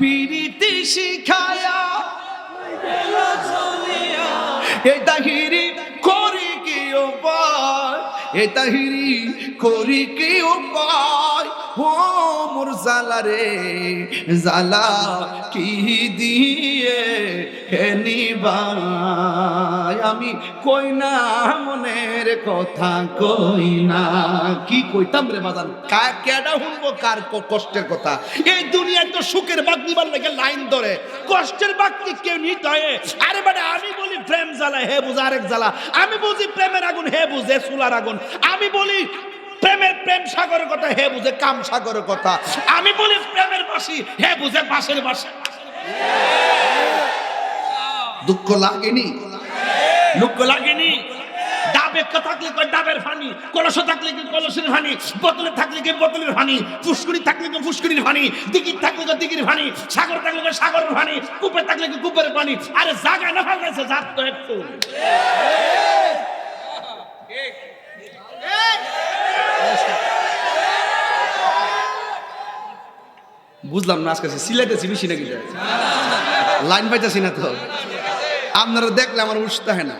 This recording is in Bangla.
পিরিতি শিখায়া এ তাহিরি করি কি উপায়? এ তাহিরি করি কি উপায়? ও মোর জালা রে জালা কি দিয়ে হে নিবাই? আমি কই না, মনের কথা কই না, কি কইতাম রে বাজান? কার কেডা কার কষ্টের কথা? এই দুনিয়ায় তো সুখের বাগ নিবার লাগে লাইন ধরে। কষ্টের বাগ কি কেউ নিতে হয় আরে মানে আমি বলি প্রেম জ্বালা হে বুঝা আরেক জ্বালা। আমি বুঝি প্রেমের আগুন, হে বুঝে চুলার আগুন। আমি বলি প্রেমের প্রেম সাগরের কথা হে বুঝে কাম সাগরের কথা। আমি বলি প্রেমের বাসি হে বুঝে বাসের বাসি। দুঃখ লাগেনি? দুঃখ লাগেনি। ডাবে কা থাকলে কয় ডাবের ফানি কলস থাকলে কি কলসের ফানি বোতলে থাকলে কি বোতলের ফানি ফুসকুড়ি থাকলে কি ফুসকুড়ির ফানি দিঘির থাকলে কি দিঘির ফানি সাগর থাকলে কি সাগরের ফানি থাকলে কি কূপের পানি। আরে জায়গা না ফালাইছে জাত তো একটু বুঝলাম না, আজকে সিলেটেছি বেশি নাকি লাইন পাইতেছি না তো। আপনারা দেখলে আমার উৎসাহ হয় না।